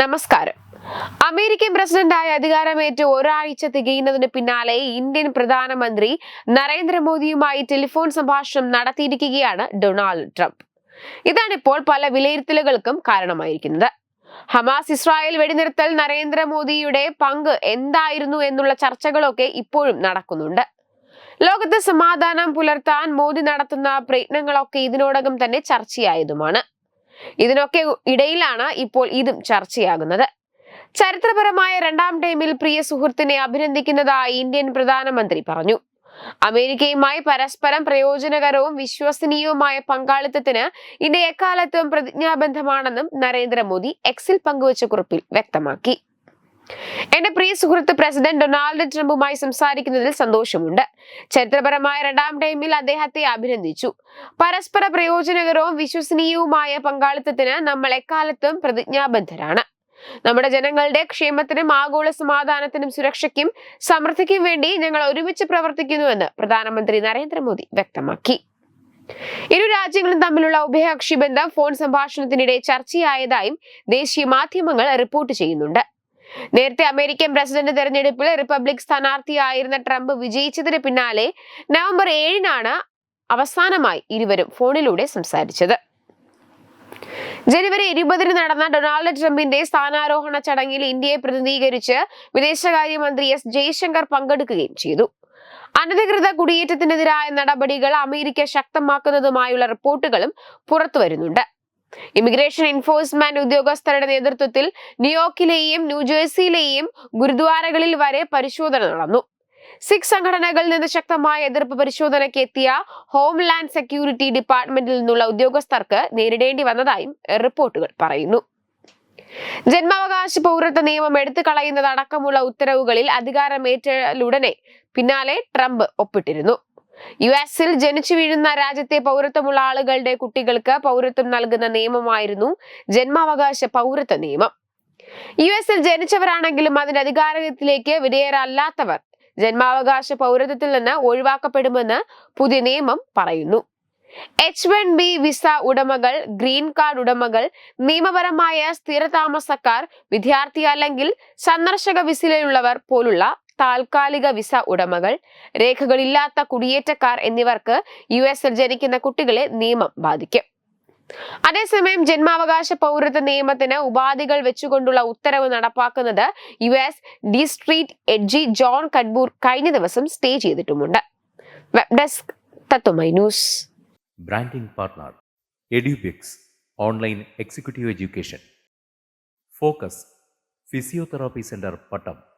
നമസ്കാരം. അമേരിക്കൻ പ്രസിഡന്റായ അധികാരമേറ്റ് ഒരാഴ്ച തികയുന്നതിന് പിന്നാലെ ഇന്ത്യൻ പ്രധാനമന്ത്രി നരേന്ദ്രമോദിയുമായി ടെലിഫോൺ സംഭാഷണം നടത്തിയിരിക്കുകയാണ് ഡൊണാൾഡ് ട്രംപ്. ഇതാണിപ്പോൾ പല വിലയിരുത്തലുകൾക്കും കാരണമായിരിക്കുന്നത്. ഹമാസ് ഇസ്രായേൽ വെടിനിർത്തൽ നരേന്ദ്രമോദിയുടെ പങ്ക് എന്തായിരുന്നു എന്നുള്ള ചർച്ചകളൊക്കെ ഇപ്പോഴും നടക്കുന്നുണ്ട്. ലോകത്ത് സമാധാനം പുലർത്താൻ മോദി നടത്തുന്ന പ്രയത്നങ്ങളൊക്കെ ഇതിനോടകം തന്നെ ചർച്ചയായതുമാണ്. ഇതിനൊക്കെ ഇടയിലാണ് ഇപ്പോൾ ഇതും ചർച്ചയാകുന്നത്. ചരിത്രപരമായ രണ്ടാം ടൈമിൽ പ്രിയ സുഹൃത്തിനെ അഭിനന്ദിക്കുന്നതായി ഇന്ത്യൻ പ്രധാനമന്ത്രി പറഞ്ഞു. അമേരിക്കയുമായി പരസ്പരം പ്രയോജനകരവും വിശ്വസനീയവുമായ പങ്കാളിത്തത്തിന് ഇന്ത്യ എക്കാലത്തും പ്രതിജ്ഞാബദ്ധമാണെന്നും നരേന്ദ്രമോദി എക്സിൽ പങ്കുവച്ച കുറിപ്പിൽ വ്യക്തമാക്കി. എന്റെ പ്രിയ സുഹൃത്ത് പ്രസിഡന്റ് ഡൊണാൾഡ് ട്രംപുമായി സംസാരിക്കുന്നതിൽ സന്തോഷമുണ്ട്. ചരിത്രപരമായ രണ്ടാം ടൈമിൽ അദ്ദേഹത്തെ അഭിനന്ദിച്ചു. പരസ്പര പ്രയോജനകരവും വിശ്വസനീയവുമായ പങ്കാളിത്തത്തിന് നമ്മൾ എക്കാലത്തും പ്രതിജ്ഞാബദ്ധരാണ്. നമ്മുടെ ജനങ്ങളുടെ ക്ഷേമത്തിനും ആഗോള സമാധാനത്തിനും സുരക്ഷയ്ക്കും സമൃദ്ധിക്കും വേണ്ടി ഞങ്ങൾ ഒരുമിച്ച് പ്രവർത്തിക്കുന്നുവെന്ന് പ്രധാനമന്ത്രി നരേന്ദ്രമോദി വ്യക്തമാക്കി. ഇരു രാജ്യങ്ങളും തമ്മിലുള്ള ഉഭയകക്ഷി ബന്ധം ഫോൺ സംഭാഷണത്തിനിടെ ചർച്ചയായതായും ദേശീയ മാധ്യമങ്ങൾ റിപ്പോർട്ട് ചെയ്യുന്നുണ്ട്. നേരത്തെ അമേരിക്കൻ പ്രസിഡന്റ് തെരഞ്ഞെടുപ്പിൽ റിപ്പബ്ലിക് സ്ഥാനാർത്ഥിയായിരുന്ന ട്രംപ് വിജയിച്ചതിന് പിന്നാലെ നവംബർ ഏഴിനാണ് അവസാനമായി ഇരുവരും ഫോണിലൂടെ സംസാരിച്ചത്. ജനുവരി ഇരുപതിന് നടന്ന ഡൊണാൾഡ് ട്രംപിന്റെ സ്ഥാനാരോഹണ ചടങ്ങിൽ ഇന്ത്യയെ പ്രതിനിധീകരിച്ച് വിദേശകാര്യമന്ത്രി എസ് ജയശങ്കർ പങ്കെടുക്കുകയും ചെയ്തു. അനധികൃത കുടിയേറ്റത്തിനെതിരായ നടപടികൾ അമേരിക്ക ശക്തമാക്കുന്നതുമായുള്ള റിപ്പോർട്ടുകളും പുറത്തുവരുന്നുണ്ട്. ഇമിഗ്രേഷൻ എൻഫോഴ്സ്മെന്റ് ഉദ്യോഗസ്ഥരുടെ നേതൃത്വത്തിൽ ന്യൂയോർക്കിലെയും ന്യൂജേഴ്സിയിലെയും ഗുരുദ്വാരകളിൽ വരെ പരിശോധന നടന്നു. സിഖ് സംഘടനകളിൽ നിന്ന് ശക്തമായ എതിർപ്പ് പരിശോധനയ്ക്ക് എത്തിയ ഹോംലാൻഡ് സെക്യൂരിറ്റി ഡിപ്പാർട്ട്മെന്റിൽ നിന്നുള്ള ഉദ്യോഗസ്ഥർക്ക് നേരിടേണ്ടി വന്നതായും റിപ്പോർട്ടുകൾ പറയുന്നു. ജന്മാവകാശ പൗരത്വ നിയമം എടുത്തു കളയുന്നത് അടക്കമുള്ള ഉത്തരവുകളിൽ അധികാരമേറ്റലുടനെ പിന്നാലെ ട്രംപ് ഒപ്പിട്ടിരുന്നു. യു എസിൽ ജനിച്ചു വീഴുന്ന രാജ്യത്തെ പൗരത്വമുള്ള ആളുകളുടെ കുട്ടികൾക്ക് പൗരത്വം നൽകുന്ന നിയമമായിരുന്നു ജന്മാവകാശ പൗരത്വ നിയമം. യു എസിൽ ജനിച്ചവരാണെങ്കിലും അതിന്റെ അധികാരത്തിലേക്ക് വിധേയരല്ലാത്തവർ ജന്മാവകാശ പൗരത്വത്തിൽ നിന്ന് ഒഴിവാക്കപ്പെടുമെന്ന് പുതിയ നിയമം പറയുന്നു. എച്ച് വൺ ബി വിസ ഉടമകൾ ഗ്രീൻ കാർഡ് ഉടമകൾ നിയമപരമായ സ്ഥിരതാമസക്കാർ വിദ്യാർത്ഥി അല്ലെങ്കിൽ സന്ദർശക വിസയിലുള്ളവർ പോലുള്ള താൽക്കാലിക വിസ ഉടമകൾ രേഖകളില്ലാത്ത കുടിയേറ്റക്കാർ എന്നിവർക്ക് യു എസിൽ ജനിക്കുന്ന കുട്ടികളെ നിയമം ബാധിക്കും. അതേസമയം ജന്മാവകാശ പൗരത്വ നിയമത്തിന് ഉപാധികൾ വെച്ചുകൊണ്ടുള്ള ഉത്തരവ് നടപ്പാക്കുന്നത് U S district judge John Coughenour കഴിഞ്ഞ ദിവസം stay ചെയ്തിട്ടുമുണ്ട്. Web desk Tatwamayi news. Branding partner Edubix online executive education. Focus physiotherapy centre Pattom.